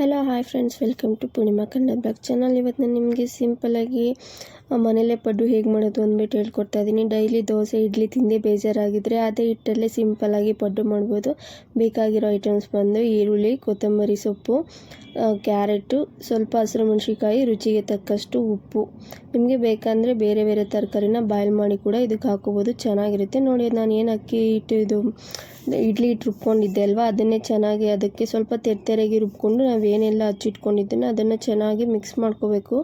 Hello hi friends welcome to Purnima Kannada blog channel ಇವತ್ತು ನಾನು ನಿಮಗೆ ಸಿಂಪಲಾಗಿ ಮನೇಲೇ ಪಡ್ಡು ಹೇಗೆ ಮಾಡೋದು ಅಂದ್ಬಿಟ್ಟು ಹೇಳ್ಕೊಡ್ತಾ ಇದ್ದೀನಿ ಡೈಲಿ ದೋಸೆ, ಇಡ್ಲಿ ತಿಂದೇ ಬೇಜಾರಾಗಿದ್ದರೆ ಅದೇ ಹಿಟ್ಟಲ್ಲೇ ಸಿಂಪಲಾಗಿ ಪಡ್ಡು ಮಾಡ್ಬೋದು. ಬೇಕಾಗಿರೋ ಐಟಮ್ಸ್ ಬಂದು ಈರುಳ್ಳಿ, ಕೊತ್ತಂಬರಿ ಸೊಪ್ಪು ಕ್ಯಾರೆಟು, ಸ್ವಲ್ಪ ಹಸಿರು ಮೆಣಸಿಕಾಯಿ ರುಚಿಗೆ ತಕ್ಕಷ್ಟು ಉಪ್ಪು. ನಿಮಗೆ ಬೇಕಂದರೆ ಬೇರೆ ಬೇರೆ ತರಕಾರಿನ ಬಾಯ್ಲ್ ಮಾಡಿ ಕೂಡ ಇದಕ್ಕೆ ಹಾಕೋಬೋದು ಚೆನ್ನಾಗಿರುತ್ತೆ. ನೋಡಿ ನಾನು ಏನು ಅಕ್ಕಿ ಹಿಟ್ಟು ಇದು, ಇಡ್ಲಿ ಹಿಟ್ಟು ರುಬ್ಕೊಂಡಿದ್ದೆ ಅಲ್ವಾ? ಅದನ್ನೇ ಚೆನ್ನಾಗಿ ಅದಕ್ಕೆ ಸ್ವಲ್ಪ ತೆರೆತೆರೆಗೆ ರುಬ್ಕೊಂಡು ನಾವು ಏನೆಲ್ಲ ಹಚ್ಚಿಟ್ಕೊಂಡಿದ್ದೀನಿ ಅದನ್ನು ಚೆನ್ನಾಗಿ ಮಿಕ್ಸ್ ಮಾಡ್ಕೋಬೇಕು.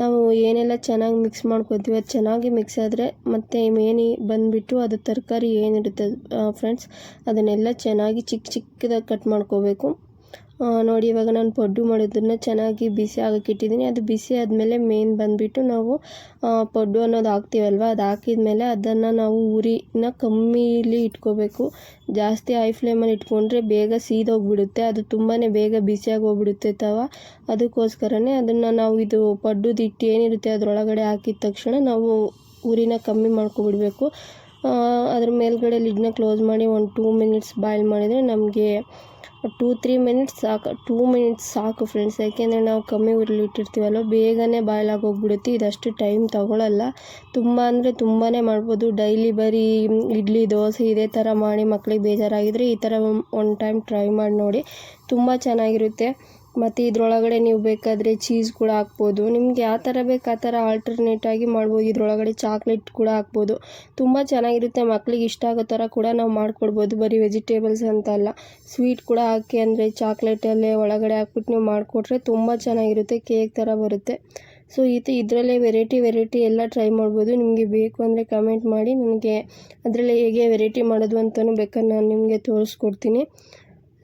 ನಾವು ಏನೆಲ್ಲ ಚೆನ್ನಾಗಿ ಮಿಕ್ಸ್ ಮಾಡ್ಕೊತೀವಿ ಅದು ಚೆನ್ನಾಗಿ ಮಿಕ್ಸ್ ಆದರೆ ಮತ್ತು ಮೇನಿ ಬಂದುಬಿಟ್ಟು ಅದು ತರಕಾರಿ ಏನಿರುತ್ತೆ ಫ್ರೆಂಡ್ಸ್ ಅದನ್ನೆಲ್ಲ ಚೆನ್ನಾಗಿ ಚಿಕ್ಕ ಚಿಕ್ಕದಾಗಿ ಕಟ್ ಮಾಡ್ಕೋಬೇಕು. ನೋಡಿ, ಇವಾಗ ನಾನು ಪಡ್ಡು ಮಾಡೋದನ್ನು ಚೆನ್ನಾಗಿ ಬಿಸಿ ಆಗಕ್ಕೆ ಇಟ್ಟಿದ್ದೀನಿ ಅದು ಬಿಸಿ ಆದಮೇಲೆ ಮೇನ್ ಬಂದುಬಿಟ್ಟು ನಾವು ಪಡ್ಡು ಅನ್ನೋದು ಹಾಕ್ತೀವಲ್ವ? ಅದು ಹಾಕಿದ್ಮೇಲೆ ಅದನ್ನು ನಾವು ಉರಿನ ಕಮ್ಮಿಲಿ ಇಟ್ಕೋಬೇಕು. ಜಾಸ್ತಿ ಹೈ ಫ್ಲೇಮಲ್ಲಿ ಇಟ್ಕೊಂಡ್ರೆ ಬೇಗ ಸೀದೋಗ್ಬಿಡುತ್ತೆ. ಅದು ತುಂಬಾ ಬೇಗ ಬಿಸಿಯಾಗಿ ಹೋಗ್ಬಿಡುತ್ತೆ ತವ. ಅದಕ್ಕೋಸ್ಕರನೇ ಅದನ್ನು ನಾವು ಇದು ಪಡ್ಡುದು ಹಿಟ್ಟು ಏನಿರುತ್ತೆ ಅದರೊಳಗಡೆ ಹಾಕಿದ ತಕ್ಷಣ ನಾವು ಉರಿನ ಕಮ್ಮಿ ಮಾಡ್ಕೊಬಿಡಬೇಕು. ಅದ್ರ ಮೇಲ್ಗಡೆ ಲಿಡ್ನ ಕ್ಲೋಸ್ ಮಾಡಿ ಒಂದು ಟೂ ಮಿನಿಟ್ಸ್ ಬಾಯ್ಲ್ ಮಾಡಿದರೆ ನಮಗೆ ಟೂ, ತ್ರೀ ಮಿನಿಟ್ಸ್ ಸಾಕು, ಟೂ ಮಿನಿಟ್ಸ್ ಸಾಕು ಫ್ರೆಂಡ್ಸ್ ಯಾಕೆಂದರೆ ನಾವು ಕಮ್ಮಿ ಉರಿಲಿ ಇಟ್ಟಿರ್ತೀವಲ್ಲ ಬೇಗನೆ ಬಾಯ್ಲಾಗಿ ಹೋಗ್ಬಿಡುತ್ತೆ. ಇದಷ್ಟು ಟೈಮ್ ತೊಗೊಳಲ್ಲ. ತುಂಬ ಅಂದರೆ ತುಂಬಾ ಮಾಡ್ಬೋದು. ಡೈಲಿ ಬರೀ ಇಡ್ಲಿ, ದೋಸೆ ಇದೇ ಥರ ಮಾಡಿ ಮಕ್ಳಿಗೆ ಬೇಜಾರಾಗಿದ್ದರೆ ಈ ಥರ ಒನ್ ಟೈಮ್ ಟ್ರೈ ಮಾಡಿ ನೋಡಿ. ತುಂಬ ಚೆನ್ನಾಗಿರುತ್ತೆ. ಮತ್ತು ಇದರೊಳಗಡೆ ನೀವು ಬೇಕಾದರೆ ಚೀಸ್ ಕೂಡ ಹಾಕ್ಬೋದು. ನಿಮ್ಗೆ ಯಾವ ಥರ ಬೇಕು ಆ ಥರ ಆಲ್ಟರ್ನೇಟಾಗಿ ಮಾಡ್ಬೋದು. ಇದರೊಳಗಡೆ ಚಾಕ್ಲೇಟ್ ಕೂಡ ಹಾಕ್ಬೋದು. ತುಂಬ ಚೆನ್ನಾಗಿರುತ್ತೆ. ಮಕ್ಳಿಗೆ ಇಷ್ಟ ಆಗೋ ಥರ ಕೂಡ ನಾವು ಮಾಡಿಕೊಡ್ಬೋದು. ಬರೀ ವೆಜಿಟೇಬಲ್ಸ್ ಅಂತ ಅಲ್ಲ. ಸ್ವೀಟ್ ಕೂಡ ಹಾಕಿ ಅಂದರೆ ಚಾಕ್ಲೇಟಲ್ಲೇ ಒಳಗಡೆ ಹಾಕ್ಬಿಟ್ಟು ನೀವು ಮಾಡಿಕೊಟ್ರೆ ತುಂಬ ಚೆನ್ನಾಗಿರುತ್ತೆ. ಕೇಕ್ ಥರ ಬರುತ್ತೆ. ಸೊ ಇದು ಇದರಲ್ಲೇ ವೆರೈಟಿ ವೆರೈಟಿ ಎಲ್ಲ ಟ್ರೈ ಮಾಡ್ಬೋದು. ನಿಮಗೆ ಬೇಕು ಅಂದರೆ ಕಮೆಂಟ್ ಮಾಡಿ. ನನಗೆ ಅದರಲ್ಲಿ ಹೇಗೆ ವೆರೈಟಿ ಮಾಡೋದು ಅಂತಲೂ ಬೇಕಾದ್ರೆ ನಾನು ನಿಮಗೆ ತೋರಿಸ್ಕೊಡ್ತೀನಿ.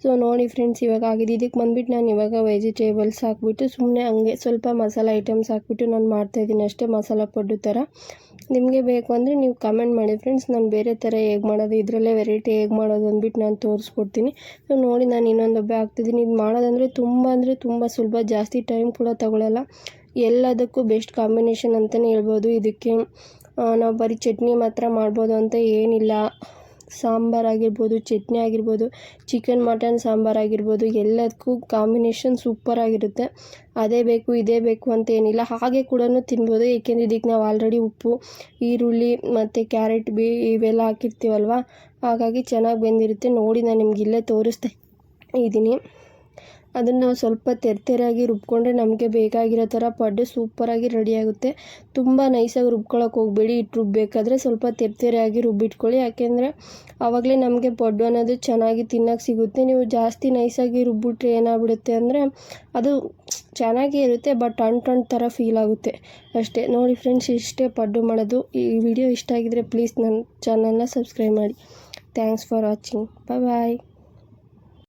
ಸೊ ನೋಡಿ ಫ್ರೆಂಡ್ಸ್ ಇವಾಗ ಆಗಿದೆ. ಇದಕ್ಕೆ ಬಂದುಬಿಟ್ಟು ನಾನು ಇವಾಗ ವೆಜಿಟೇಬಲ್ಸ್ ಹಾಕ್ಬಿಟ್ಟು ಸುಮ್ಮನೆ ಹಂಗೆ ಸ್ವಲ್ಪ ಮಸಾಲ ಐಟಮ್ಸ್ ಹಾಕ್ಬಿಟ್ಟು ನಾನು ಮಾಡ್ತಾಯಿದ್ದೀನಿ ಅಷ್ಟೇ ಮಸಾಲ ಪಡ್ಡು ಥರ ನಿಮಗೆ ಬೇಕು ಅಂದರೆ ನೀವು ಕಮೆಂಟ್ ಮಾಡಿ ಫ್ರೆಂಡ್ಸ್ ನಾನು ಬೇರೆ ಥರ ಹೇಗೆ ಮಾಡೋದು? ಇದರಲ್ಲೇ ವೆರೈಟಿ ಹೇಗೆ ಮಾಡೋದು ಅಂದ್ಬಿಟ್ಟು ನಾನು ತೋರಿಸ್ಕೊಡ್ತೀನಿ. ಸೊ ನೋಡಿ ನಾನು ಇನ್ನೊಂದು ಒಬ್ಬೆ ಹಾಕ್ತಿದ್ದೀನಿ. ಇದು ಮಾಡೋದಂದರೆ ತುಂಬ ಅಂದರೆ ತುಂಬ ಸುಲಭ. ಜಾಸ್ತಿ ಟೈಮ್ ಕೂಡ ತಗೊಳ್ಳಲ್ಲ ಎಲ್ಲದಕ್ಕೂ ಬೆಸ್ಟ್ ಕಾಂಬಿನೇಷನ್ ಅಂತಲೇ ಹೇಳ್ಬೋದು. ಇದಕ್ಕೆ ನಾವು ಬರೀ ಚಟ್ನಿ ಮಾತ್ರ ಮಾಡ್ಬೋದು ಅಂತ ಏನಿಲ್ಲ. ಸಾಂಬಾರು ಆಗಿರ್ಬೋದು, ಚಟ್ನಿ ಆಗಿರ್ಬೋದು ಚಿಕನ್ ಮಟನ್ ಸಾಂಬಾರು ಆಗಿರ್ಬೋದು, ಎಲ್ಲದಕ್ಕೂ ಕಾಂಬಿನೇಷನ್ ಸೂಪರಾಗಿರುತ್ತೆ ಅದೇ ಬೇಕು, ಇದೇ ಬೇಕು ಅಂತ ಏನಿಲ್ಲ. ಹಾಗೆ ಕೂಡ ತಿನ್ಬೋದು. ಏಕೆಂದರೆ ಇದಕ್ಕೆ ನಾವು ಆಲ್ರೆಡಿ ಉಪ್ಪು, ಈರುಳ್ಳಿ ಮತ್ತು ಕ್ಯಾರೆಟ್ ಬಿ ಇವೆಲ್ಲ ಹಾಕಿರ್ತೀವಲ್ವ? ಹಾಗಾಗಿ ಚೆನ್ನಾಗಿ ಬೆಂದಿರುತ್ತೆ. ನೋಡಿ, ನಾನು ನಿಮ್ಗೆ ಇಲ್ಲೇ ತೋರಿಸ್ತಾ ಇದ್ದೀನಿ. ಅದನ್ನು ಸ್ವಲ್ಪ ತೆರೆತೆರೆಯಾಗಿ ರುಬ್ಕೊಂಡ್ರೆ ನಮಗೆ ಬೇಕಾಗಿರೋ ಥರ ಪಡ್ಡು ಸೂಪರಾಗಿ ರೆಡಿಯಾಗುತ್ತೆ ತುಂಬ ನೈಸಾಗಿ ರುಬ್ಕೊಳಕ್ಕೆ ಹೋಗಬೇಡಿ. ಇಟ್ಟು ರುಬ್ಬೇಕಾದ್ರೆ ಸ್ವಲ್ಪ ತೆರೆತೆರೆಯಾಗಿ ರುಬ್ಬಿಟ್ಕೊಳ್ಳಿ. ಯಾಕೆಂದರೆ ಆವಾಗಲೇ ನಮಗೆ ಪಡ್ಡು ಅನ್ನೋದು ಚೆನ್ನಾಗಿ ತಿನ್ನೋಕೆ ಸಿಗುತ್ತೆ. ನೀವು ಜಾಸ್ತಿ ನೈಸಾಗಿ ರುಬ್ಬಿಟ್ರೆ ಏನಾಗ್ಬಿಡುತ್ತೆ ಅಂದರೆ ಅದು ಚೆನ್ನಾಗೇ ಇರುತ್ತೆ ಬಟ್ ಅಂಟು ಥರ ಫೀಲ್ ಆಗುತ್ತೆ. ಅಷ್ಟೇ. ನೋಡಿ ಫ್ರೆಂಡ್ಸ್ ಇಷ್ಟೇ ಪಡ್ಡು ಮಾಡೋದು. ಈ ವಿಡಿಯೋ ಇಷ್ಟ ಆಗಿದರೆ ಪ್ಲೀಸ್ ನನ್ನ ಚಾನಲ್ನ ಸಬ್ಸ್ಕ್ರೈಬ್ ಮಾಡಿ. Thanks for watching bye bye